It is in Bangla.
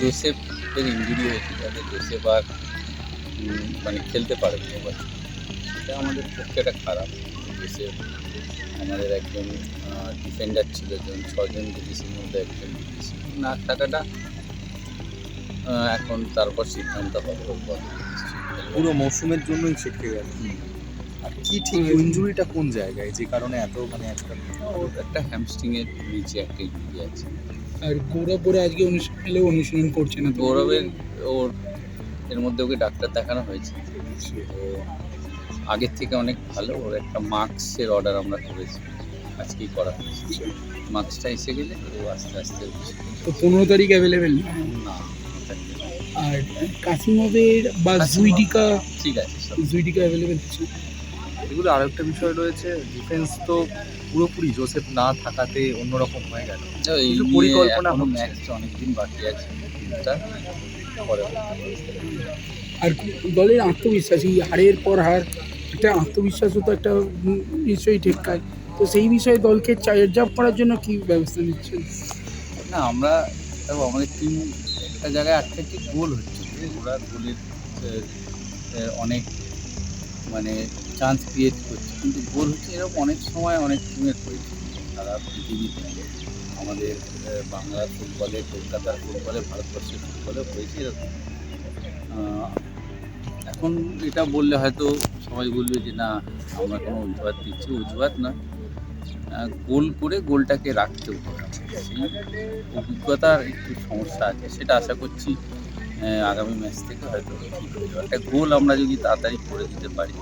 জোসেফের ইঞ্জুরি হয়েছে যাতে জোসেফ আর মানে খেলতে পারবে এবার। সেটা আমাদের পক্ষে একটা খারাপ। জোসেফ আমাদের একজন ডিফেন্ডার ছিল যেমন ছজন বিদেশির মধ্যে একজন বিদেশি না থাকাটা এখন তারপর সিদ্ধান্ত হবে পুরো মৌসুমের জন্যই ছিটকে গেল। আর কি ঠিক ইঞ্জুরিটা কোন জায়গায়? যে কারণে এত মানে ওর একটা হ্যামস্ট্রিংয়ের নিচে একটা ইঞ্জুরি আছে। আর গৌরব পরে আজকে অনুষ্ঠান এলেও অনুশীলন করছে না গৌরবের ওর এর মধ্যে ওকে ডাক্তার দেখানো হয়েছে? তো আগের থেকে অনেক ভালো ওর একটা মাস্কের অর্ডার আমরা করেছি আজকেই করা হয়েছে। মাস্কটা এসে গেলে ও আস্তে আস্তে তো পনেরো তারিখ অ্যাভেলেবেল না? আর কাসিমভের বা জুইডিকা ঠিক আছে জুইডিকা অ্যাভেলেবেল আছে? এগুলো আরেকটা বিষয় রয়েছে ডিফেন্স তো পুরোপুরি জোসেফ না থাকাতে অন্যরকম হয়ে গেল। এই পরিকল্পনা হচ্ছে। অনেকদিন বাকি আছে আর দলের আত্মবিশ্বাস এই হারের পর হার একটা আত্মবিশ্বাসও তো একটা নিশ্চয়ই ঠেকায়। তো সেই বিষয়ে দলকে চার্জাপ করার জন্য কি ব্যবস্থা নিচ্ছেন? না আমরা দেখো আমাদের টিম একটা জায়গায় আটকে কি গোল হচ্ছে। ওরা গোলের অনেক মানে চান্স ক্রিয়েট করছে। কিন্তু গোল হচ্ছে এরকম অনেক সময় অনেক টিমের হয়েছে। সারা পৃথিবীতে আমাদের বাংলার ফুটবলে, কলকাতার ফুটবলে, ভারতবর্ষের ফুটবলে হয়েছে এরকম। এখন এটা বললে হয়তো সবাই বলবে যে, না, আমরা কোনো অজুহাত দিচ্ছি অজুহাত না গোল করে গোলটাকে রাখতে হবে। সেই অভিজ্ঞতার একটু সমস্যা আছে, সেটা আশা করছি আগামী ম্যাচ থেকে হয়তো হয়ে একটা গোল আমরা যদি তাড়াতাড়ি করে দিতে পারি।